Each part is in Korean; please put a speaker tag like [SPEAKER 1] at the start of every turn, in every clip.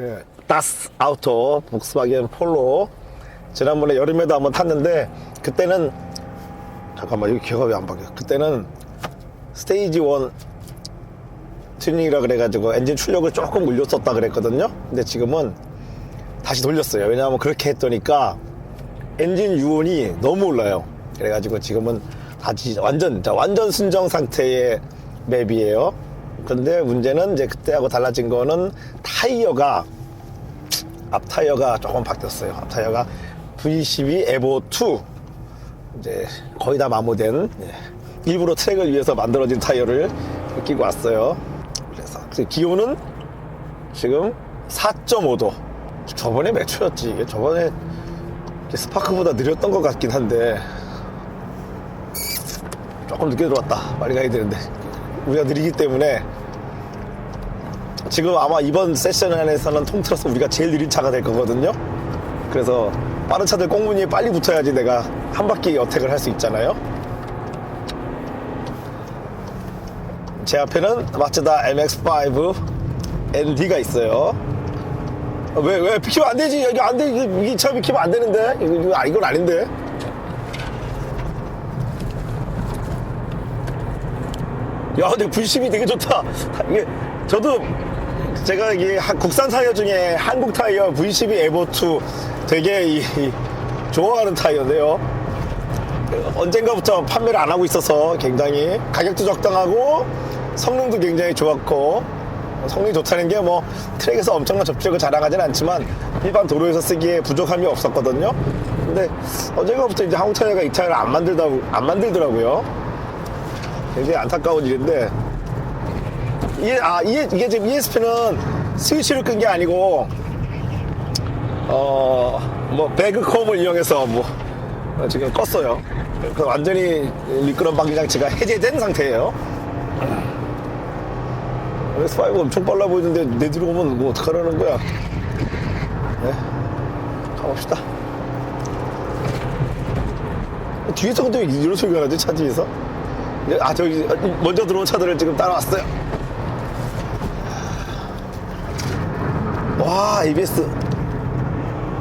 [SPEAKER 1] 예, 다스 아우터 복스바겐 폴로. 지난번에 여름에도 한번 탔는데 그때는 잠깐만 여기 기억이 안 바뀌어. 그때는 스테이지 1 튜닝이라 그래가지고 엔진 출력을 조금 올렸었다 그랬거든요. 근데 지금은 다시 돌렸어요. 왜냐하면 그렇게 했더니까 엔진 유온이 너무 올라요. 그래가지고 지금은 아주 완전 자, 완전 순정 상태의 맵이에요. 근데 문제는 이제 그때하고 달라진 거는 타이어가 앞 타이어가 조금 바뀌었어요. 앞 타이어가 V12 에보 2 이제 거의 다 마모된 예, 일부러 트랙을 위해서 만들어진 타이어를 끼고 왔어요. 그래서 그 기온은 지금 4.5도. 저번에 몇 초였지? 이게 저번에 스파크보다 느렸던 것 같긴 한데 조금 늦게 들어왔다. 빨리 가야 되는데 우리가 느리기 때문에 지금 아마 이번 세션 안에서는 통틀어서 우리가 제일 느린 차가 될 거거든요. 그래서 빠른 차들 꽁무니에 빨리 붙어야지 내가 한 바퀴 어택을 할 수 있잖아요. 제 앞에는 마츠다 MX-5 ND가 있어요. 왜, 왜, 비키면 안 되지? 여기 안 돼. 이차 비키면 안 되는데? 이거, 아, 이건 아닌데? 야, 근데 V10이 되게 좋다. 이게, 저도 제가 한- 국산 타이어 중에 한국 타이어 V12 에보2 되게 이- 이 좋아하는 타이어인데요. 언젠가부터 판매를 안 하고 있어서 굉장히 가격도 적당하고 성능도 굉장히 좋았고 성능이 좋다는 게 뭐 트랙에서 엄청난 접촉을 자랑하진 않지만 일반 도로에서 쓰기에 부족함이 없었거든요. 근데 언젠가부터 이제 한국 타이어가 이 타이어를 안 만들다 안 만들더라고요. 굉장히 안타까운 일인데 이게, 아, 이게, 이게 지금 ESP는 스위치를 끈 게 아니고, 어, 뭐, 배그컴을 이용해서 뭐, 어, 지금 껐어요. 그 완전히 미끄럼 방지 장치가 해제된 상태예요. S5 엄청 빨라 보이는데 내 뒤로 오면 뭐 어떡하라는 거야. 네. 가봅시다. 뒤에서 근데 왜 이런 소리가 나지? 차 뒤에서? 네, 아, 저기, 먼저 들어온 차들을 지금 따라왔어요. 와 ABS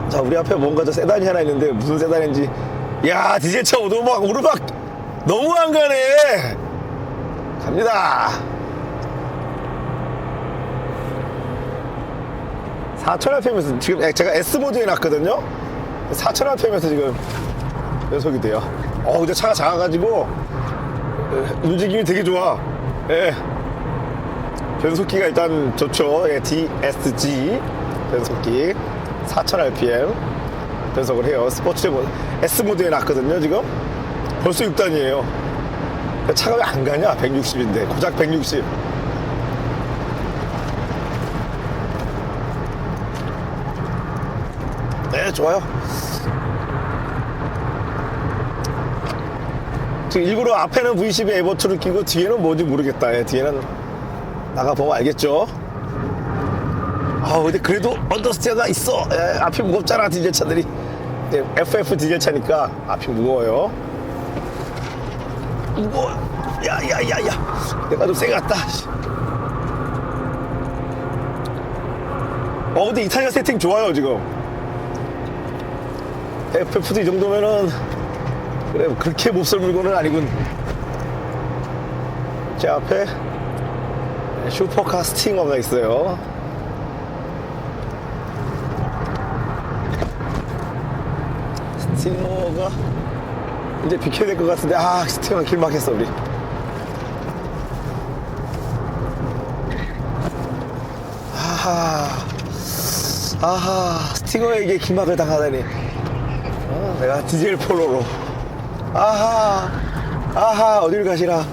[SPEAKER 1] 자 우리 앞에 뭔가 저 세단이 하나 있는데 무슨 세단인지. 야 디젤차 오르막 오르막 너무 안 가네. 갑니다. 4000rpm에서 지금 제가 S모드에 놨거든요? 4000rpm에서 지금 연속이 돼요. 어 근데 차가 작아가지고 움직임이 되게 좋아. 예. 변속기가 일단 좋죠. 예, DSG 변속기 4000rpm 변속을 해요. 스포츠 모드 S 모드에 놨거든요. 지금 벌써 6단이에요. 차가 왜 안 가냐? 160인데 고작 160. 네, 좋아요. 지금 일부러 앞에는 V12 에버트를 끼고 뒤에는 뭔지 모르겠다. 예, 뒤에는 나가보면 알겠죠? 아 근데 그래도 언더스티어가 있어. 예, 앞이 무겁잖아, 디젤 차들이. 예, FF 디젤 차니까 앞이 무거워요. 무거워. 야, 야, 야, 야. 내가 좀 세게 갔다. 씨. 어, 근데 이탈리아 세팅 좋아요, 지금. FF도 이 정도면은, 그래, 그렇게 몹쓸 물건은 아니군. 제 앞에 슈퍼카 스팅어가 있어요. 스팅어가 이제 비켜야 될 것 같은데 아 스팅어 길 막혔어 우리. 아하 아하 스팅어에게 길막을 당하다니. 어, 내가 디젤 폴로로. 아하 아하 어딜 가시라.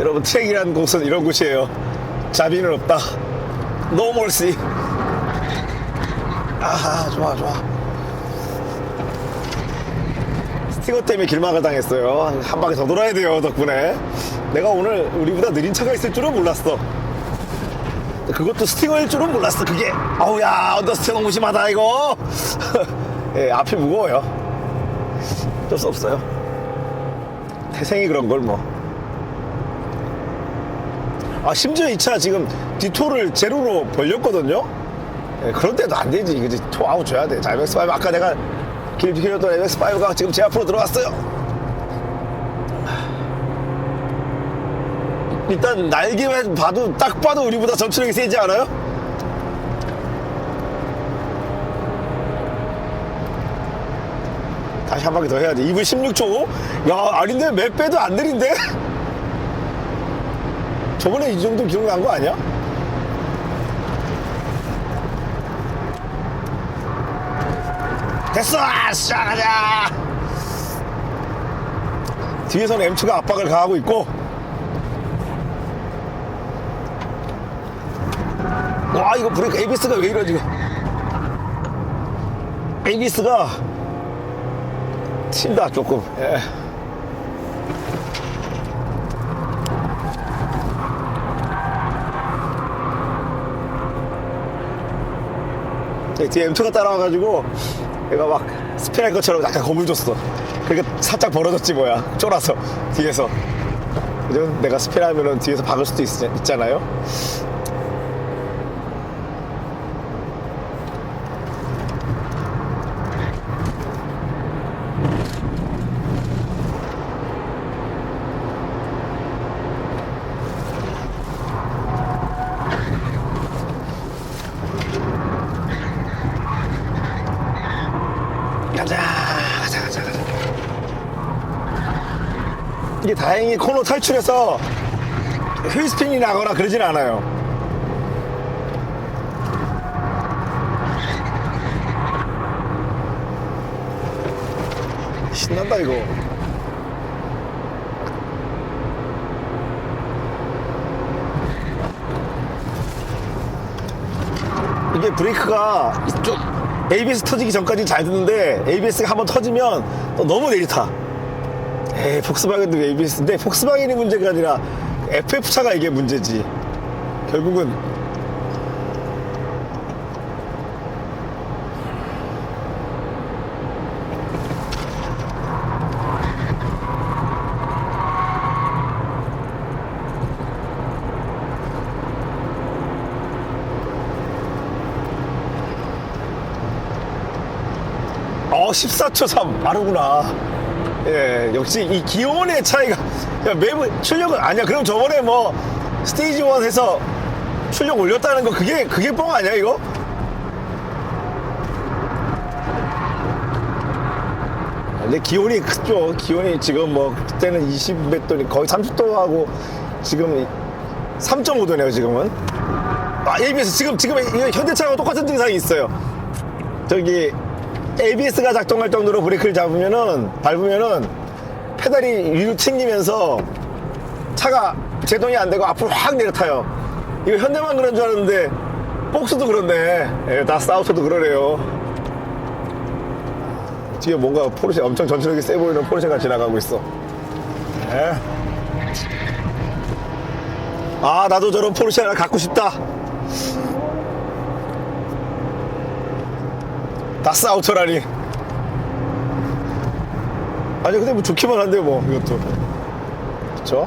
[SPEAKER 1] 여러분 트랙이라는 곳은 이런 곳이에요 자비는 없다 mercy 아하 좋아 좋아 스티커 때문에 길막을 당했어요. 한 바퀴 더 돌아야 돼요 덕분에. 내가 오늘 우리보다 느린 차가 있을 줄은 몰랐어. 그것도 스팅어일 줄은 몰랐어 그게. 어우야 언더스팅 너무 심하다 이거. 예, 앞이 무거워요. 어쩔 수 없어요. 태생이 그런 걸 뭐. 아 심지어 이 차 지금 디토를 제로로 벌렸거든요. 예, 그런데도 안 되지. 그지 토 아웃 줘야 돼. 자, MX5 아까 내가 길 비켜줬던 MX5가 지금 제 앞으로 들어왔어요. 일단 날개만 봐도 딱 봐도 우리보다 전투력이 세지 않아요? 다시 한 바퀴 더 해야 돼. 2분 16초. 야, 아닌데 몇 배도 안 느린데? 저번에 이 정도 기록 난 거 아니야? 됐어! 시작하자! 뒤에서는 M2가 압박을 가하고 있고 와 이거 브레이크 ABS가 왜 이러지 ABS가 튄다 조금 예. 네, 뒤에 M2가 따라와가지고 얘가 막 스피할 것처럼 약간 겁을 줬어. 그러니까 살짝 벌어졌지 뭐야. 쫄아서 뒤에서. 그죠? 내가 스피하면은 뒤에서 박을 수도 있, 있잖아요 가자 가자 가자 가자 이게 다행히 코너 탈출해서 휠스핀이 나거나 그러진 않아요 신난다 이거 이게 브레이크가 이쪽 ABS 터지기 전까지 잘 듣는데 ABS가 한번 터지면 또 너무 내리타. 에이 폭스바겐도 ABS인데 폭스바겐이 문제가 아니라 FF 차가 이게 문제지. 결국은 어 14초 3 빠르구나. 예 역시 이 기온의 차이가 야, 매번 출력은 아니야. 그럼 저번에 뭐 스테이지 1 해서 출력 올렸다는 거 그게 그게 뻥 아니야 이거? 근데 기온이 크죠. 기온이 지금 뭐 그때는 20몇 도니 거의 30도 하고 지금 3.5도네요 지금은. 아 ABS 지금 지금 현대차하고 똑같은 증상이 있어요. 저기 ABS가 작동할 정도로 브레이크를 잡으면은 밟으면은 페달이 위로 튕기면서 차가 제동이 안 되고 앞으로 확 내려타요. 이거 현대만 그런 줄 알았는데 복스도 그렇네. 예, 다 사우스도 그러네요. 뒤에 뭔가 포르쉐 엄청 전투력이 세 보이는 포르쉐가 지나가고 있어. 예. 아 나도 저런 포르쉐 하나 갖고 싶다. 다스 아우터라니. 아니 근데 뭐 좋기만 한데 뭐 이것도. 그쵸?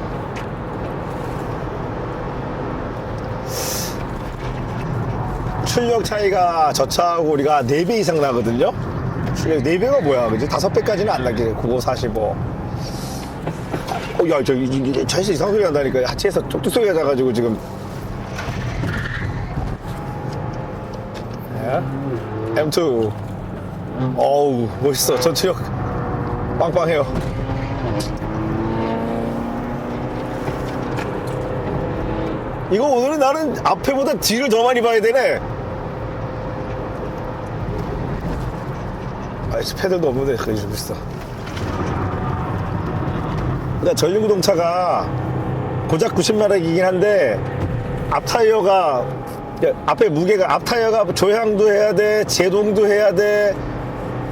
[SPEAKER 1] 출력 차이가 저 차하고 우리가 4배 이상 나거든요? 출력 4배가 뭐야, 그지? 5배까지는 안 나게, 95, 45. 어, 야, 저, 이- 이- 차에서 이상 소리 난다니까. 하체에서 뚝뚝 소리가 나가지고 지금. 예? M2. 어우, 멋있어. 전투력 빵빵해요. 이거 오늘은 나는 앞에보다 뒤를 더 많이 봐야 되네. 아이씨, 패들도 없는데, 그지 좀 있어. 그러니까 전륜구동차가 고작 90마력이긴 한데, 앞 타이어가, 앞에 무게가, 앞 타이어가 조향도 해야 돼, 제동도 해야 돼,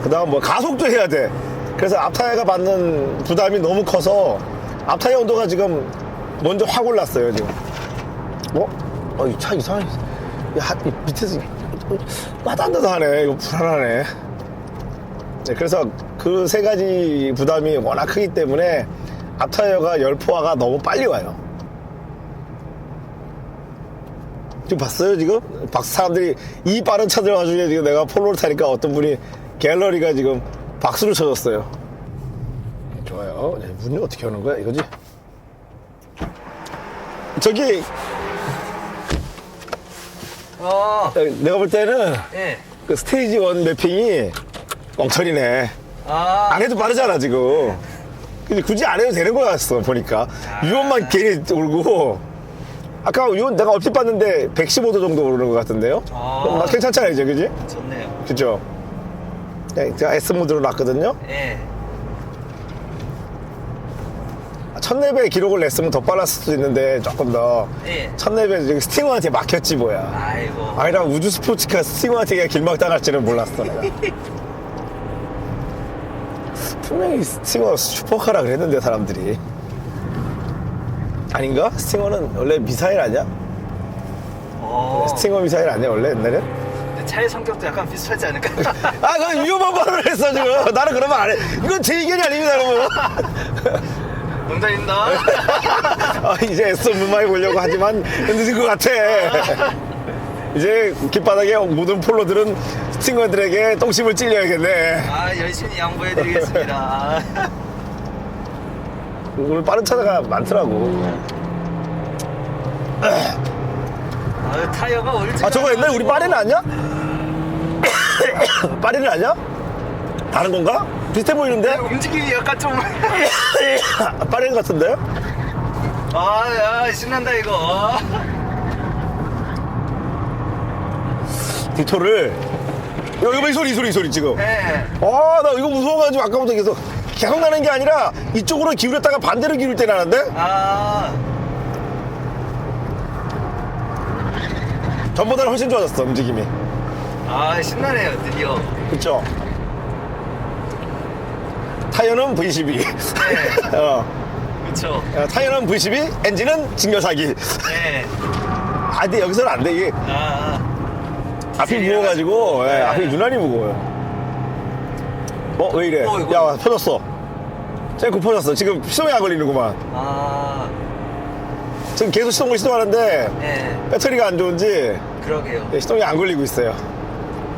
[SPEAKER 1] 그 다음 뭐 가속도 해야 돼. 그래서 앞 타이어가 받는 부담이 너무 커서, 앞 타이어 온도가 지금 먼저 확 올랐어요, 지금. 어? 어, 이 차 이상하게. 이 하, 이 밑에서 빠단다도 하네. 이거 불안하네. 네, 그래서 그 세 가지 부담이 워낙 크기 때문에 앞타이어가 열포화가 너무 빨리 와요. 지금 봤어요 지금? 박 사람들이 이 빠른 차들 와중에 지금 내가 폴로를 타니까 어떤 분이 갤러리가 지금 박수를 쳐줬어요. 좋아요. 네, 문이 어떻게 하는 거야 이거지? 저기
[SPEAKER 2] 어,
[SPEAKER 1] 내가 볼 때는
[SPEAKER 2] 예.
[SPEAKER 1] 그 스테이지 원 매핑이 엉터리네.
[SPEAKER 2] 아,
[SPEAKER 1] 안 해도 빠르잖아 지금. 근데 굳이 안 해도 되는 거였어 보니까 유언만 괜히 울고 아까 유언 내가 얼핏 봤는데 115도 정도 오르는 것 같은데요?
[SPEAKER 2] 아.
[SPEAKER 1] 괜찮잖아요 이제 그지?
[SPEAKER 2] 좋네요.
[SPEAKER 1] 그죠? 네, 제가 S 모드로 놨거든요.
[SPEAKER 2] 예.
[SPEAKER 1] 1000렙의 기록을 냈으면 더 빨랐을 수도 있는데 조금 더
[SPEAKER 2] 예.
[SPEAKER 1] 1000렙에 저기 스팅어한테 막혔지 뭐야.
[SPEAKER 2] 아이고.
[SPEAKER 1] 아니라 우주 스포츠카 스팅어한테 길막 당할 줄은 몰랐어 내가. 분명히 스팅어 슈퍼카라 그랬는데 사람들이 아닌가? 스팅어는 원래 미사일 아니야?
[SPEAKER 2] 어.
[SPEAKER 1] 스팅어 미사일 아니야 원래 옛날에?
[SPEAKER 2] 차의 성격도 약간 비슷하지 않을까?
[SPEAKER 1] 아 그건 위험한 발언을 했어 지금 나는 그런 말 안 해 이건 제 의견이 아닙니다 여러분
[SPEAKER 2] 농담입니다.
[SPEAKER 1] 아, 이제 애써 무마해 보려고 하지만 늦은 것 같아 이제 길바닥에 모든 폴로들은 스팅어들에게 똥심을 찔려야겠네
[SPEAKER 2] 아, 열심히 양보해드리겠습니다.
[SPEAKER 1] 오늘 빠른 차가 많더라고
[SPEAKER 2] 아, 타이어가 올지.
[SPEAKER 1] 아 저거 옛날에 우리 파리는 아니야? 파리는 아니야? 다른 건가? 비슷해 보이는데?
[SPEAKER 2] 움직임이 약간 좀.
[SPEAKER 1] 파리는 같은데?
[SPEAKER 2] 아, 야, 신난다, 이거.
[SPEAKER 1] 디토를 야, 이거 봐, 이 소리 이 소리 이 소리 지금
[SPEAKER 2] 예.
[SPEAKER 1] 아나 이거 무서워가지고 아까부터 계속 계속 나는 게 아니라 이쪽으로 기울였다가 반대로 기울 때 나는데
[SPEAKER 2] 아,
[SPEAKER 1] 전보다는 훨씬 좋아졌어 움직임이
[SPEAKER 2] 아, 신나네요, 드디어.
[SPEAKER 1] 그쵸? 타이어는 V12 어,
[SPEAKER 2] 그쵸.
[SPEAKER 1] 어, 타이어는 V12 엔진은 증여사기
[SPEAKER 2] 예.
[SPEAKER 1] 아 근데 여기서는 안 돼 이게
[SPEAKER 2] 아,
[SPEAKER 1] 앞이
[SPEAKER 2] 디젤이라
[SPEAKER 1] 무거워가지고 예,
[SPEAKER 2] 네.
[SPEAKER 1] 앞이 유난히 무거워요 어 왜 이래
[SPEAKER 2] 어, 이거.
[SPEAKER 1] 야 터졌어 쟤그 퍼졌어 지금 시동이 안 걸리는구만
[SPEAKER 2] 아,
[SPEAKER 1] 지금 계속 시동을 시도하는데
[SPEAKER 2] 예.
[SPEAKER 1] 배터리가 안 좋은지
[SPEAKER 2] 그러게요.
[SPEAKER 1] 예, 시동이 안 걸리고 있어요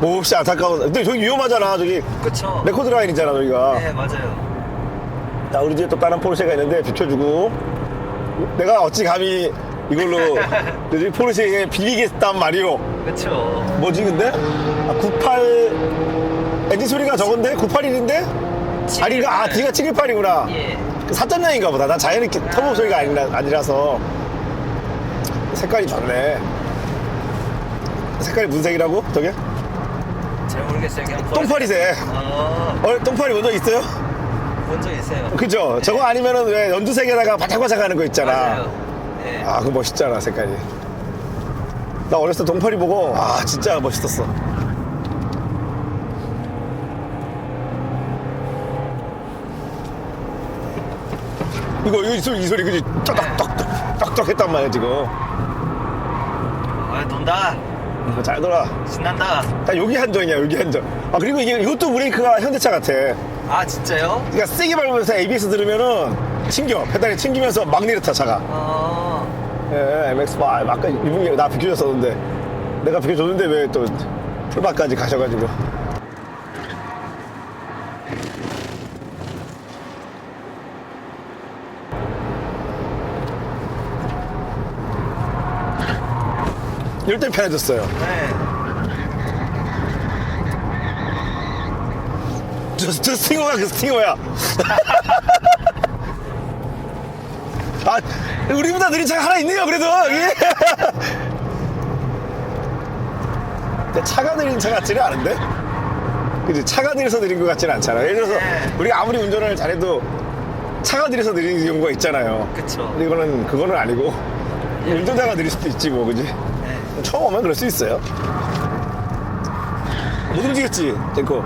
[SPEAKER 1] 몹시 안타까운 근데 저기 위험하잖아 저기
[SPEAKER 2] 그쵸.
[SPEAKER 1] 레코드 라인이잖아 저기가
[SPEAKER 2] 네, 맞아요.
[SPEAKER 1] 자 우리 집에 또 다른 포르쉐가 있는데 비켜주고 내가 어찌 감히 이걸로 포르쉐에 비비겠단 말이오
[SPEAKER 2] 그쵸.
[SPEAKER 1] 뭐지 근데? 아, 98 엔진 소리가 저건데? 981인데? 아니 이거 아 뒤가 718이구나
[SPEAKER 2] 예.
[SPEAKER 1] 4.0인가 보다 난 자연히 이렇게 터보 소리가 아니라, 아니라서 색깔이 좋네 색깔이 무슨 색이라고? 저게?
[SPEAKER 2] 잘 모르겠어요. 그냥 보라-
[SPEAKER 1] 똥파리색
[SPEAKER 2] 어,
[SPEAKER 1] 어, 똥파리 먼저 있어요?
[SPEAKER 2] 본적 있어요.
[SPEAKER 1] 그죠? 저거 아니면은 왜 연두색에다가 바짝바짝 하는 거 있잖아
[SPEAKER 2] 맞아요. 예.
[SPEAKER 1] 아, 그 멋있잖아, 색깔이. 나 어렸을 때 동파리 보고, 아, 진짜 멋있었어. 이거, 이거 이 소리, 이 소리, 그지? 쩍쩍쩍쩍, 쩍쩍 했단 말이야, 지금.
[SPEAKER 2] 아, 돈다.
[SPEAKER 1] 이거 잘 돌아.
[SPEAKER 2] 신난다.
[SPEAKER 1] 딱 여기 한정이야, 여기 한정. 아, 그리고 이게, 이것도 브레이크가 현대차 같아.
[SPEAKER 2] 아, 진짜요?
[SPEAKER 1] 그러니까 세게 밟으면서 ABS 들으면은 튕겨. 페달이 튕기면서 막 내려타, 차가.
[SPEAKER 2] 어,
[SPEAKER 1] 예, MX5. 아까 이분이 나 비켜줬었는데. 내가 비켜줬는데 왜 또 풀밭까지 가셔가지고. 이럴 땐 편해졌어요.
[SPEAKER 2] 네.
[SPEAKER 1] 저, 저 스팅어가 그 스팅어야. 아, 우리보다 느린 차가 하나 있네요, 그래도. 예. 근데 차가 느린 차 같지는 않은데? 그지? 차가 느려서 느린 것 같지는 않잖아. 예를 들어서
[SPEAKER 2] 네.
[SPEAKER 1] 우리가 아무리 운전을 잘해도 차가 느려서 느린 경우가 있잖아요.
[SPEAKER 2] 그쵸.
[SPEAKER 1] 근데 이거는, 그거는 아니고 운전자가 느릴 수도 있지, 뭐, 그지?
[SPEAKER 2] 네.
[SPEAKER 1] 처음 오면 그럴 수 있어요. 못 움직였지, 젠코.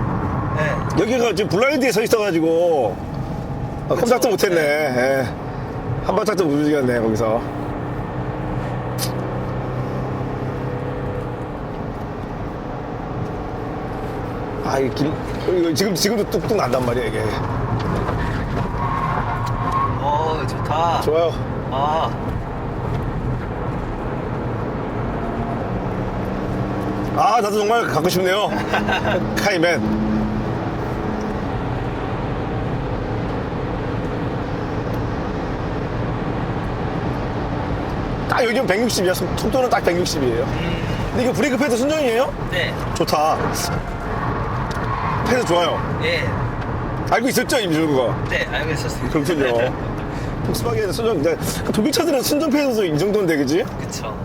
[SPEAKER 2] 네.
[SPEAKER 1] 여기가 지금 블라인드에 서 있어가지고 아, 꼼짝도 못했네. 예. 한 발짝도 못 움직였네 거기서. 아 이게 길, 이거 지금 지금도 뚝뚝 난단 말이야 이게.
[SPEAKER 2] 어, 좋다.
[SPEAKER 1] 좋아요.
[SPEAKER 2] 아,
[SPEAKER 1] 아, 나도 정말 갖고 싶네요. 카이맨. 딱 여기는 160이야. 속도는 딱 160이에요. 근데 이거 브레이크 패드 순정이에요?
[SPEAKER 2] 네.
[SPEAKER 1] 좋다. 패드 좋아요.
[SPEAKER 2] 예.
[SPEAKER 1] 알고 있었죠, 임준거?
[SPEAKER 2] 네, 알고 있었습니다.
[SPEAKER 1] 그렇군요. 폭스바겐 순정, 근데 독일차들은 순정 패드도 이 정도인데, 그지?
[SPEAKER 2] 그쵸.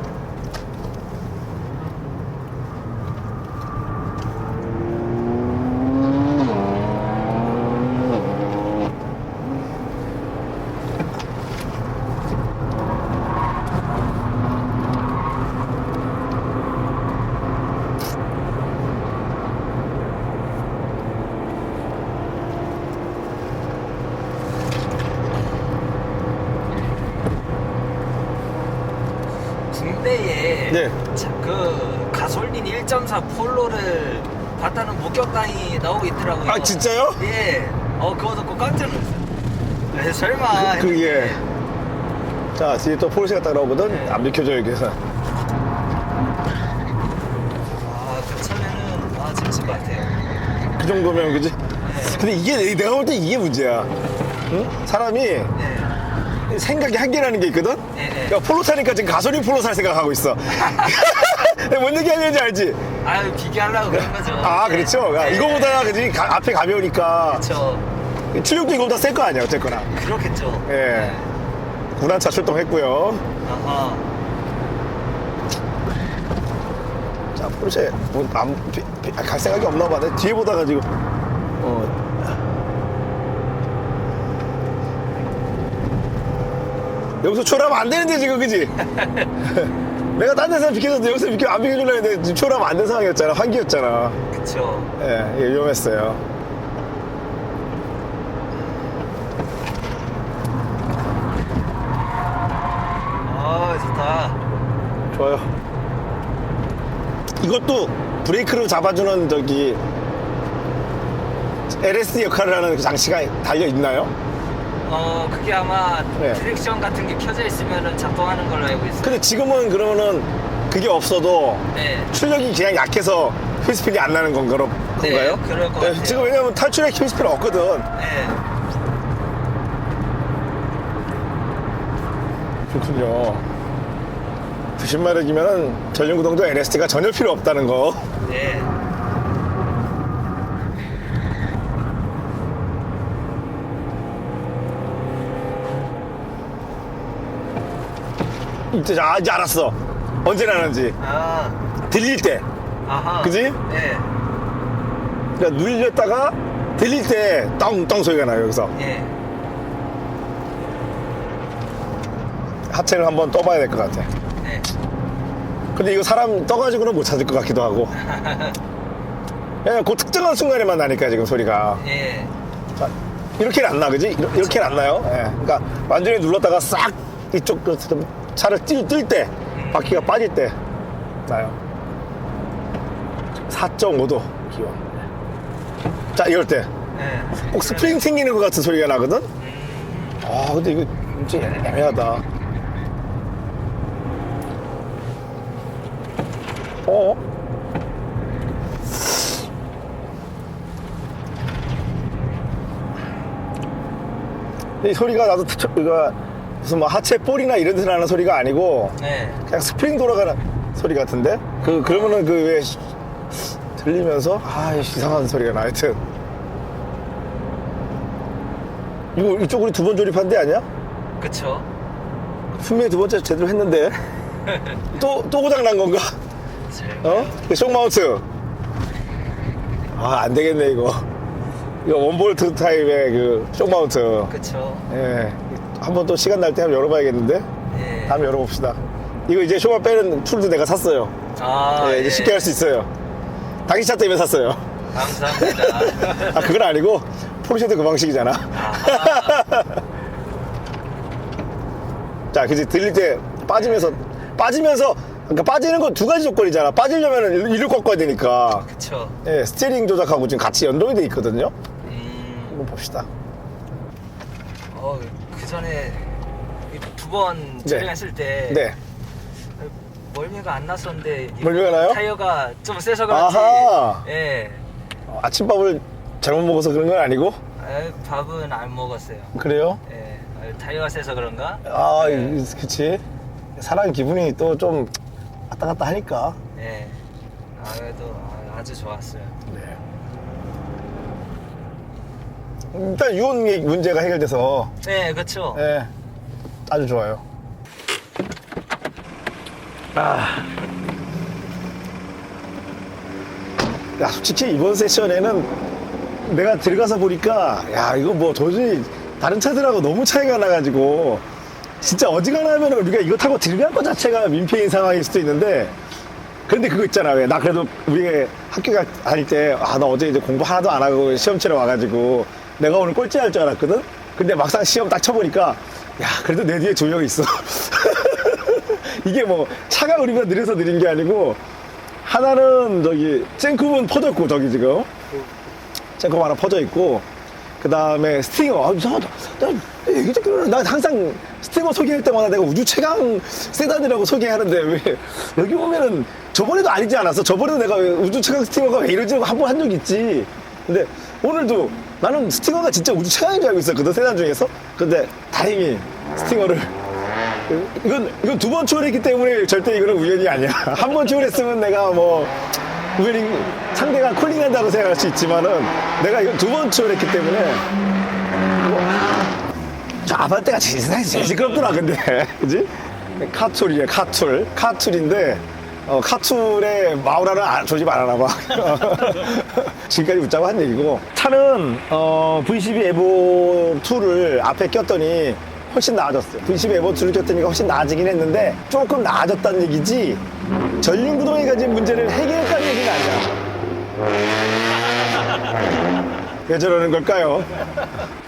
[SPEAKER 1] 네.
[SPEAKER 2] 자, 그 가솔린 1.4 폴로를 봤다는 목격담이 나오고 있더라고요.
[SPEAKER 1] 아, 진짜요?
[SPEAKER 2] 예. 어, 그거 듣고 깜짝 놀랐어요. 에, 설마.
[SPEAKER 1] 그게. 자, 뒤에 또 포르쉐가 따라오거든?
[SPEAKER 2] 네.
[SPEAKER 1] 안 비켜줘, 여기서.
[SPEAKER 2] 아, 그 차면은 아, 재밌을 것 같아요.
[SPEAKER 1] 그 정도면, 그지?
[SPEAKER 2] 네.
[SPEAKER 1] 근데 이게, 내가 볼 때 이게 문제야. 응? 사람이
[SPEAKER 2] 네.
[SPEAKER 1] 생각이 한계라는 게 있거든?
[SPEAKER 2] 네, 네.
[SPEAKER 1] 야, 폴로 타니까 지금 가솔린 폴로 살 생각하고 있어. 내가 뭔 얘기 하는지 알지?
[SPEAKER 2] 아유, 비교하려고 그런 거죠.
[SPEAKER 1] 아, 그렇죠. 야,
[SPEAKER 2] 네.
[SPEAKER 1] 이거보다, 그지? 가- 앞에 가벼우니까.
[SPEAKER 2] 그렇죠.
[SPEAKER 1] 출력도 이거보다 센거 아니야, 어쨌거나.
[SPEAKER 2] 그렇겠죠.
[SPEAKER 1] 예. 군한차 출동했고요.
[SPEAKER 2] 아하.
[SPEAKER 1] 자, 포르쉐, 뭐, 안, 비- 비- 갈 생각이 없나 봐. 내 뒤에 보다가 지금, 어. 여기서 초라하면 안 되는데, 지금, 그지? 내가 딴 데서 비켜줬는데 여기서 비켜, 안 비켜주려고 했는데 지금 초라하면 안 된 상황이었잖아. 환기였잖아.
[SPEAKER 2] 그쵸.
[SPEAKER 1] 예, 이게 위험했어요.
[SPEAKER 2] 아, 좋다.
[SPEAKER 1] 좋아요. 이것도 브레이크를 잡아주는 저기 LSD 역할을 하는 그 장치가 달려 있나요?
[SPEAKER 2] 어, 그게 아마
[SPEAKER 1] 네.
[SPEAKER 2] 디렉션 같은 게 켜져 있으면 작동하는 걸로 알고 있어요.
[SPEAKER 1] 근데 지금은 그러면은 그게 없어도
[SPEAKER 2] 네.
[SPEAKER 1] 출력이 그냥 약해서 휠스핀이 안 나는 건가요?
[SPEAKER 2] 네,
[SPEAKER 1] 건가요?
[SPEAKER 2] 그럴 것 같아요.
[SPEAKER 1] 지금 왜냐면 탈출에 휠스핀 없거든.
[SPEAKER 2] 네.
[SPEAKER 1] 그렇군요. 드신 말이면은 전륜구동도 LSD가 전혀 필요 없다는 거.
[SPEAKER 2] 네.
[SPEAKER 1] 이제 아, 이제 알았어. 언제 나는지.
[SPEAKER 2] 아,
[SPEAKER 1] 들릴 때.
[SPEAKER 2] 아하.
[SPEAKER 1] 그지?
[SPEAKER 2] 네.
[SPEAKER 1] 그러니까 눌렸다가 들릴 때 떵떵 소리가 나요 여기서
[SPEAKER 2] 예.
[SPEAKER 1] 하체를 한번 떠봐야 될 것 같아
[SPEAKER 2] 네.
[SPEAKER 1] 근데 이거 사람 떠가지고는 못 찾을 것 같기도 하고 그냥 그 특정한 순간에만 나니까 지금 소리가
[SPEAKER 2] 예.
[SPEAKER 1] 자, 이렇게는 안 나 그지? 이렇- 이렇게는 안 나요 예. 그러니까 완전히 눌렀다가 싹 이쪽 그 차를 뛸 때 바퀴가 빠질 때 나요 4.5도 기온 자 이럴 때
[SPEAKER 2] 네.
[SPEAKER 1] 꼭 스프링 생기는 것 같은 소리가 나거든? 아, 근데 이거 진짜 애매하다. 어? 이 소리가 나도 특- 이거 무슨 뭐 하체 볼이나 이런 데서 나는 소리가 아니고
[SPEAKER 2] 네.
[SPEAKER 1] 그냥 스프링 돌아가는 소리 같은데? 그, 그러면은 그 왜 들리면서 아 이상한 소리가 나 하여튼 이거 이쪽 우리 두 번 조립한 데 아니야?
[SPEAKER 2] 그쵸.
[SPEAKER 1] 분명히 두 번째 제대로 했는데 또, 또 고장 난 건가? 어? 그 쇼마우트 아 안 되겠네 이거 이거 원볼트 타입의 그 쇼마우트
[SPEAKER 2] 그쵸.
[SPEAKER 1] 예. 한번 또 시간 날 때 한번 열어봐야겠는데?
[SPEAKER 2] 예.
[SPEAKER 1] 다음에 열어봅시다. 이거 이제 쇼마 빼는 툴도 내가 샀어요.
[SPEAKER 2] 아,
[SPEAKER 1] 예, 이제 쉽게 할 수 있어요. 당신 차 때문에 샀어요.
[SPEAKER 2] 감사합니다.
[SPEAKER 1] 아 그건 아니고 포르쉐도 그 방식이잖아. 자 그지 들릴 때 빠지면서 빠지면서 그러니까 빠지는 건 두 가지 조건이잖아. 빠지려면 이를 꺾어야 되니까.
[SPEAKER 2] 그쵸.
[SPEAKER 1] 예, 스티어링 조작하고 지금 같이 연동이 돼 있거든요.
[SPEAKER 2] 음,
[SPEAKER 1] 한번 봅시다.
[SPEAKER 2] 어, 그 전에 두 번 촬영했을 때
[SPEAKER 1] 네
[SPEAKER 2] 멀미가 안 났었는데 이
[SPEAKER 1] 멀미가 나요?
[SPEAKER 2] 타이어가 좀 세서 그런지
[SPEAKER 1] 아하.
[SPEAKER 2] 예
[SPEAKER 1] 아침밥을 잘못 먹어서 그런 건 아니고?
[SPEAKER 2] 아, 밥은 안 먹었어요
[SPEAKER 1] 그래요?
[SPEAKER 2] 예 아, 타이어가 세서 그런가
[SPEAKER 1] 아,
[SPEAKER 2] 예.
[SPEAKER 1] 이- 그치. 사람 기분이 또 좀 왔다 갔다 하니까.
[SPEAKER 2] 예. 아, 그래도 아, 아주 좋았어요
[SPEAKER 1] 네. 일단 유온 문제가 해결돼서,
[SPEAKER 2] 네 그쵸
[SPEAKER 1] 예, 아주 좋아요. 아. 야, 솔직히 이번 세션에는 내가 들어가서 보니까, 야, 이거 뭐 도저히 다른 차들하고 너무 차이가 나가지고, 진짜 어지간하면 우리가 이거 타고 들어갈 것 자체가 민폐인 상황일 수도 있는데, 그런데 그거 있잖아. 왜? 나 그래도 우리 학교 가 다닐 때, 아, 나 어제 이제 공부 하나도 안 하고 시험 치러 와가지고, 내가 오늘 꼴찌 할 줄 알았거든? 근데 막상 시험 딱 쳐보니까, 야, 그래도 내 뒤에 조형이 있어. 이게 뭐, 차가 우리보다 느려서 느린 게 아니고, 하나는 저기, 쟁쿰은 퍼졌고, 저기 지금. 쟁쿰 하나 퍼져 있고, 그 다음에 스팅어. 아, 이상하다. 나, 얘기 듣기로는 나 항상 스팅어 소개할 때마다 내가 우주 최강 세단이라고 소개하는데 왜 여기 보면은 저번에도 아니지 않았어? 저번에도 내가 왜 우주 최강 스팅어가 왜 이러지? 한번한적 있지. 근데 오늘도 나는 스팅어가 진짜 우주 최강인 줄 알고 있었거든, 세단 중에서. 근데 다행히 스팅어를 이건 이건 두번 추월했기 때문에 절대 이거는 우연이 아니야. 한번 추월했으면 내가 뭐 우연히 상대가 콜링한다고 생각할 수 있지만은 내가 이건 두번 추월했기 때문에 뭐, 저 아반떼가 제일 세상에 제일 시끄럽더라 근데 그지? 카툴이야 카툴 카툴인데 어, 카툴의 마우라는 아, 안 하나 봐 지금까지 웃자고 한 얘기고 차는 어, V12 에보 2를 앞에 꼈더니 훨씬 나아졌어요 V12 에보 2를 꼈더니 훨씬 나아지긴 했는데 조금 나아졌다는 얘기지 전륜 구동이 가진 문제를 해결했다는 얘기는 아니야 왜 저러는 걸까요?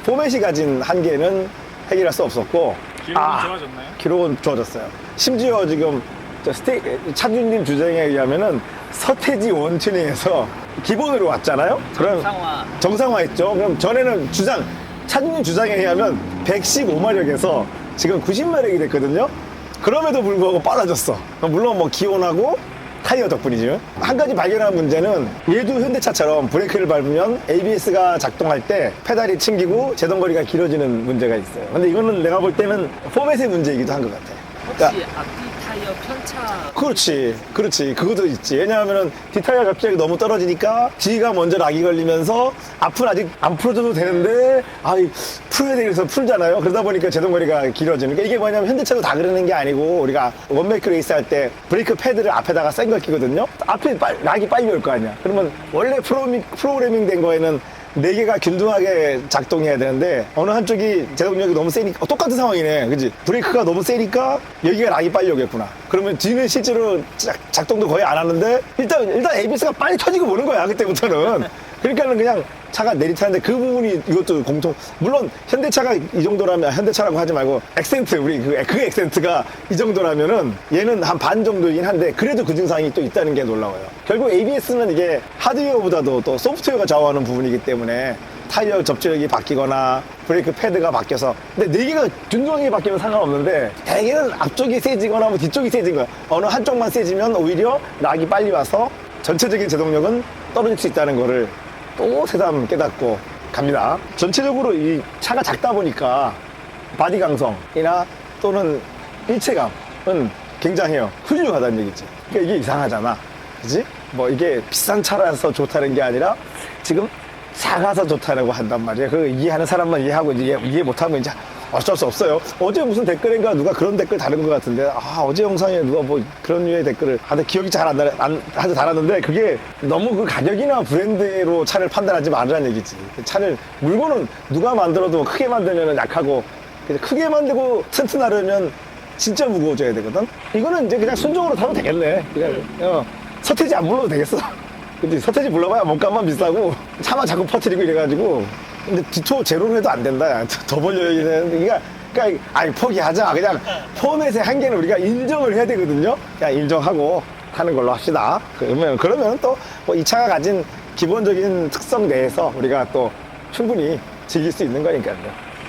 [SPEAKER 1] 포맷이 가진 한계는 해결할 수 없었고
[SPEAKER 3] 기록은
[SPEAKER 1] 아,
[SPEAKER 3] 좋아졌나요?
[SPEAKER 1] 기록은 좋아졌어요. 심지어 지금 저 스테 차준님 주장에 의하면은 서태지 원튜닝에서 기본으로 왔잖아요. 그럼
[SPEAKER 2] 상화
[SPEAKER 1] 정상화 했죠. 그럼 전에는 주장 차준님 주장에 의하면 115마력에서 지금 90마력이 됐거든요. 그럼에도 불구하고 빨라졌어. 물론 뭐 기온하고 타이어 덕분이죠. 한 가지 발견한 문제는 얘도 현대차처럼 브레이크를 밟으면 ABS가 작동할 때 페달이 튕기고 제동거리가 길어지는 문제가 있어요. 근데 이거는 내가 볼 때는 포맷의 문제이기도 한 것 같아. 그러니까
[SPEAKER 2] 혹시 앞뒤 타이어 편차
[SPEAKER 1] 그렇지, 그렇지. 그것도 있지. 왜냐하면은 뒷타이어 갑자기 너무 떨어지니까 뒤가 먼저 락이 걸리면서 앞은 아직 안 풀어줘도 되는데, 아이, 풀어야 되겠어 풀잖아요. 그러다 보니까 제동거리가 길어지는. 그러니까 이게 뭐냐면 현대차도 다 그러는 게 아니고, 우리가 원메이크 레이스 할 때 브레이크 패드를 앞에다가 센 걸 끼거든요. 앞에 빨- 락이 빨리 올 거 아니야. 그러면 원래 프로그래밍 된 거에는 네 개가 균등하게 작동해야 되는데 어느 한쪽이 제동력이 너무 세니까 어, 똑같은 상황이네. 그지? 브레이크가 너무 세니까 여기가 락이 빨리 오겠구나. 그러면 뒤는 실제로 작, 작동도 거의 안 하는데 일단 일단 ABS가 빨리 터지고 보는 거야 그때부터는. 그러니까는 그냥 차가 내리타는데 그 부분이 이것도 공통. 물론 현대차가 이 정도라면 현대차라고 하지 말고 엑센트 우리 그, 그 엑센트가 이 정도라면은 얘는 한 반 정도이긴 한데 그래도 그 증상이 또 있다는 게 놀라워요. 결국 ABS는 이게 하드웨어보다도 또 소프트웨어가 좌우하는 부분이기 때문에 타이어 접지력이 바뀌거나 브레이크 패드가 바뀌어서. 근데 네 개가 균등하게 바뀌면 상관없는데 대개는 앞쪽이 세지거나 뭐 뒤쪽이 세진 거야. 어느 한쪽만 세지면 오히려 락이 빨리 와서 전체적인 제동력은 떨어질 수 있다는 거를 또 새삼 깨닫고 갑니다 전체적으로 이 차가 작다 보니까 바디 강성이나 또는 일체감은 굉장해요 훌륭하다는 얘기지 그러니까 이게 이상하잖아 그지? 뭐 이게 비싼 차라서 좋다는 게 아니라 지금 작아서 좋다라고 한단 말이야. 그 이해하는 사람만 이해하고 이해, 이해 못하면 이제 어쩔 수 없어요. 어제 무슨 댓글인가 누가 그런 댓글 다른 것 같은데 아 어제 영상에 누가 뭐 그런 류의 댓글을 하는데 기억이 잘 안 나, 안, 하도 달았는데 그게 너무 그 가격이나 브랜드로 차를 판단하지 말으라는 얘기지. 차를 물건은 누가 만들어도 크게 만들면 약하고 크게 만들고 튼튼하려면 진짜 무거워져야 되거든. 이거는 이제 그냥 순정으로 타도 되겠네. 그냥 어, 서태지 안 불러도 되겠어. 근데 서태지 불러봐야 몸값만 비싸고 차만 자꾸 퍼뜨리고 이래가지고 근데 디토 제로로 해도 안 된다. 야. 더- 더 벌려야 되는데 그러니까 그러니까 아니 포기하자. 그냥 포맷의 한계는 우리가 인정을 해야 되거든요. 그냥 인정하고 타는 걸로 합시다. 그러면 그러면 또뭐이 차가 가진 기본적인 특성 내에서 우리가 또 충분히 즐길 수 있는 거니까요.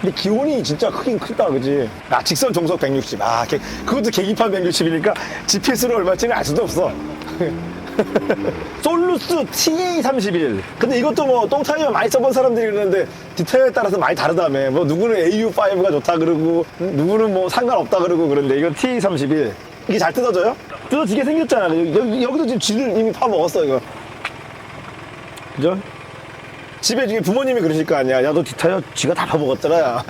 [SPEAKER 1] 근데 기온이 진짜 크긴 크다, 그지? 아, 직선 정속 160. 아, 개- 그것도 계기판 160이니까 GPS로 얼마쯤이 알 수도 없어. 솔루스 TA31. 근데 이것도 뭐 똥타이어 많이 써본 사람들이 그러는데 디테일에 따라서 많이 다르다며. 뭐 누구는 AU5가 좋다 그러고 누구는 뭐 상관없다 그러고 그런데 이건 TA31. 이게 잘 뜯어져요? 뜯어지게 생겼잖아. 여기, 여기, 여기도 지금 쥐를 이미 파먹었어, 이거. 그죠? 집에 지금 부모님이 그러실 거 아니야. 야, 너 디타이어 쥐가 다 파먹었더라, 야.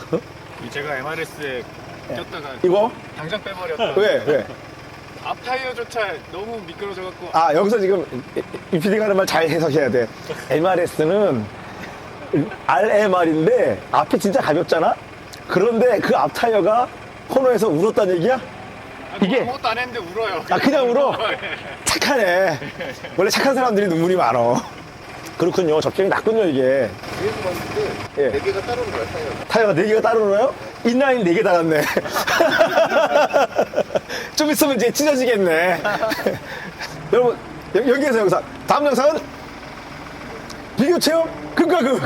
[SPEAKER 3] 제가 MRS에 꼈다가
[SPEAKER 1] 이거?
[SPEAKER 3] 당장 빼버렸다.
[SPEAKER 1] 왜, 왜?
[SPEAKER 3] 앞 타이어조차 너무 미끄러져갖고
[SPEAKER 1] 아, 여기서 지금 이 PD가 하는 말 잘 해석해야 돼. MRS는 RMR인데 앞이 진짜 가볍잖아? 그런데 그 앞 타이어가 코너에서 울었다는 얘기야? 이게-
[SPEAKER 3] 아무것도 안 했는데 울어요.
[SPEAKER 1] 아, 그냥 울어?
[SPEAKER 3] 예.
[SPEAKER 1] 착하네. 원래 착한 사람들이 눈물이 많어. 그렇군요. 접점이 낮군요, 이게.
[SPEAKER 4] 위에서 봤을
[SPEAKER 1] 예.
[SPEAKER 4] 때 4개가 따로 놀아요, 타이어가.
[SPEAKER 1] 타이어가 4개가 따로 놀아요? 인라인 4개 달았네. 좀 있으면 이제 찢어지겠네. 여러분, 여- 여기에서 영상. 다음 영상은 비교 체험 극과 극.